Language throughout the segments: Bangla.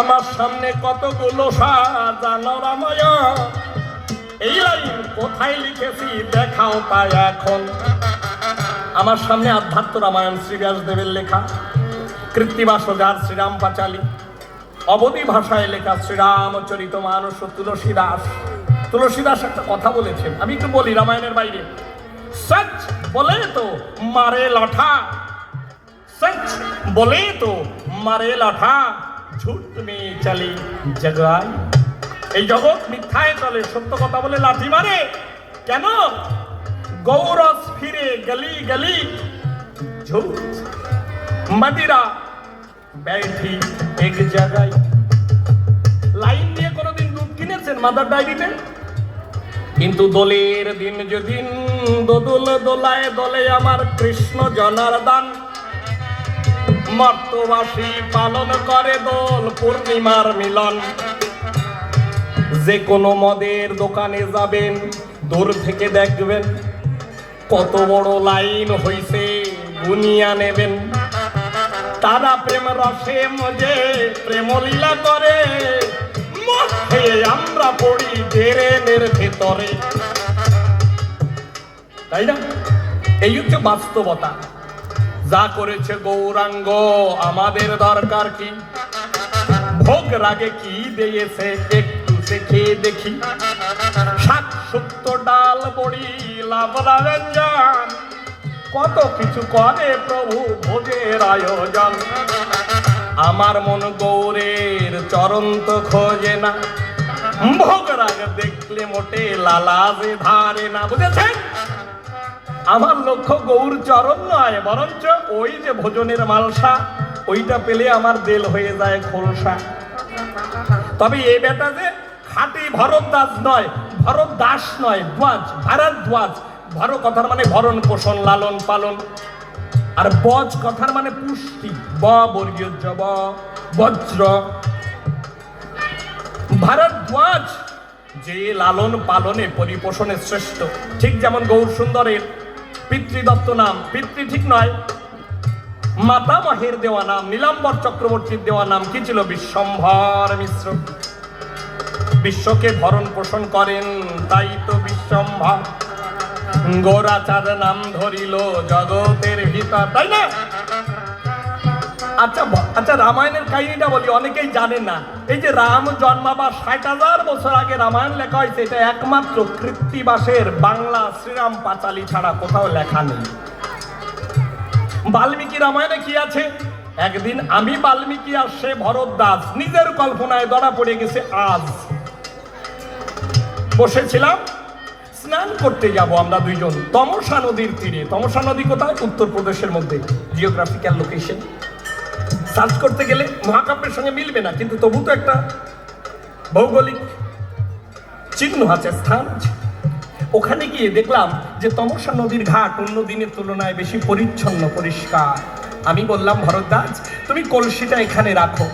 আমার সামনে কতগুলো এই লাইন কোথায় লিখেছি দেখাও তাই এখন। আমার সামনে আধ্যাত্ম রামায়ণ শ্রীব্যাস দেবের লেখা, কৃত্তিবাস যার শ্রীরাম পাঁচালী। অবধি ভাষায় লেখা শ্রীরামচরিত মানুষ তুলসী দাস তুলসী দাস একটা কথা বলেছেন, আমি একটু বলি রামায়ণের বাইরে। সচ বলে তো মারে লাঠা। সচ বলে তো মারে লাঠা। ঝুট মে চলে জগাই। এই জগৎ মিথ্যায় চলে, সত্য কথা বলে লাঠি মারে। কেন? গৌরস ফিরে গলি গলি ঝুট মদিরা बैठी এক জায়গায়। লাইন দিয়ে কোনোদিন দুধ কিনেছেন মাদার ডায়েরিতে? কিন্তু দলের দিন যেদিন দোদুল দোলায় দলে আমার কৃষ্ণ জনার্দন মর্তবাসী পালন করে দোল পূর্ণিমার মিলন। যে কোনো মদের দোকানে যাবেন, দূর থেকে দেখবেন কত বড় লাইন হইছে, গুনিয়া নেবেন। তারা প্রেম রসে মজে প্রেমলীলা করে আমরা পড়ি ডেরেনের ভেতরে। তাই না? এই হচ্ছে বাস্তবতা। যা করেছে গৌরাঙ্গ, আমাদের দরকার কি? ভোগ রাগে কি দিয়েছে একটু খেয়ে দেখি। শাক, শুক্ত, ডাল, বড়ি লাবড়া ব্যঞ্জন কত কিছু করে প্রভু ভোজের আয়োজন। আমার মন গৌরের চরণ তো খোঁজে না। ভোগ রাগ দেখলে মোটে লালাজে ধারে না, বুঝেছেন? আমার লক্ষ্য গৌর চরণ নয়, বরঞ্চ ওই যে ভোজনের মালসা, ওইটা পেলে আমার দেল হয়ে যায় খোলসা। তবে এই বেটা যে খাঁটি ভরত দাস নয় ভরত দাস নয়, ধ্বজ ভারত ধ্বজ ভর কথার মানে ভরণ পোষণ, লালন পালন। আর বজ কথার মানে পুষ্টি, ব বর্গীয় জ, ব, বজ্র। ভারদ্বাজ যে লালন পালনে, পরিপোষণে শ্রেষ্ঠ। ঠিক যেমন গৌর সুন্দরের পিতৃদত্ত নাম, পিতৃ ঠিক নয়। মাতামহের দেওয়া নাম, নীলাম্বর চক্রবর্তীর দেওয়া নাম কি ছিল? বিশ্বম্ভর মিশ্র। বিশ্বকে ভরণ পোষণ করেন, তাই তো বিশ্বম্ভর। গোরাচার নাম ধরিল জগতের ভিতর, তাই না? আচ্ছা আচ্ছা রামায়ণের কাহিনীটা বলি, অনেকেই জানে না। এই যে রাম জন্মাবার ষাট হাজার বছর আগে রামায়ণ লেখা হয়েছে, এটা একমাত্র কৃত্তিবাসের বাংলা শ্রীরাম পাঁচালী ছাড়া কোথাও লেখা নেই। বাল্মীকি রামায়ণে কি আছে? একদিন আমি বাল্মীকি আর সে ভরত দাস নিজের কল্পনায় ধরা পড়ে গেছে আজ। বসেছিলাম, স্নান করতে যাব আমরা দুইজন, তমসা নদীর তীরে। তমসা নদী কোথায়? উত্তরপ্রদেশের মধ্যে জিওগ্রাফিক্যাল লোকেশন সার্চ করতে গেলে মহাকাব্যের সঙ্গে মিলবে না, কিন্তু তবু তো একটা ভৌগোলিক চিহ্ন আছে, স্থান। ওখানে গিয়ে দেখলাম যে তমসা নদীর ঘাট অন্য দিনের তুলনায় বেশি পরিচ্ছন্ন, পরিষ্কার। আমি বললাম, ভরদ্বাজ, তুমি কলসিটা এখানে রাখো।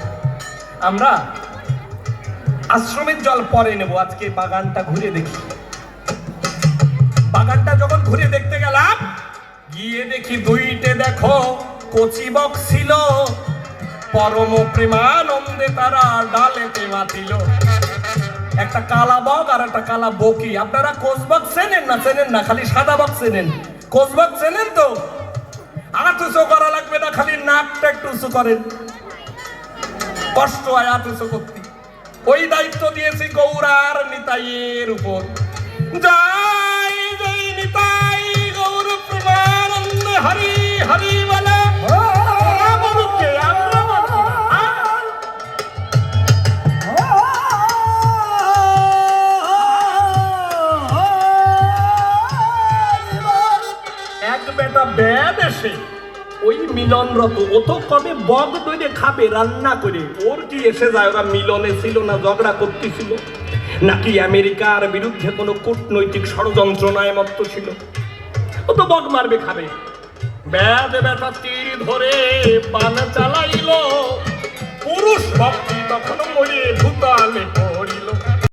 আমরা আশ্রমের জল পরে নেব, আজকে বাগানটা ঘুরে দেখি। বাগানটা যখন ঘুরে দেখতে গেলাম, গিয়ে দেখি দুইটে দেখো, কচি বক ছিল পরম প্রেমানন্দে তারা ডালেতে মাতিল একটা কালা বক আর একটা কালা বকি। আপনারা কোচবক চেনেন না? চেনেন না? খালি সাদা বক চেনেন। কোচবক চেনেন তো? হাত উঁচু করা লাগবে না, খালি নাকটা একটু উঁচু করেন। কষ্ট হয় হাত উঁচু করতে। ওই দায়িত্ব দিয়েছি গৌরার নিতাইয়ের উপর। জয় জয় নিতাই, গৌর প্রমানন্দ। হরি হরি বলে। বেটা ওই মিলনরত ও তো কবে বগ খাবে রান্না করে। ওর কি এসে যায়, ওরা মিলনে ছিল না, ঝগড়া করতেছিল। নাকি আমেরিকার বিরুদ্ধে কোনো কূটনৈতিক ষড়যন্ত্র নয় মত্ত ছিল। ও তো বগ মারবে খাবে। ব্যাদ বেটা তীর ধরে পান চালাইলো। পুরুষ ভক্তি তখন মরে ভূতালে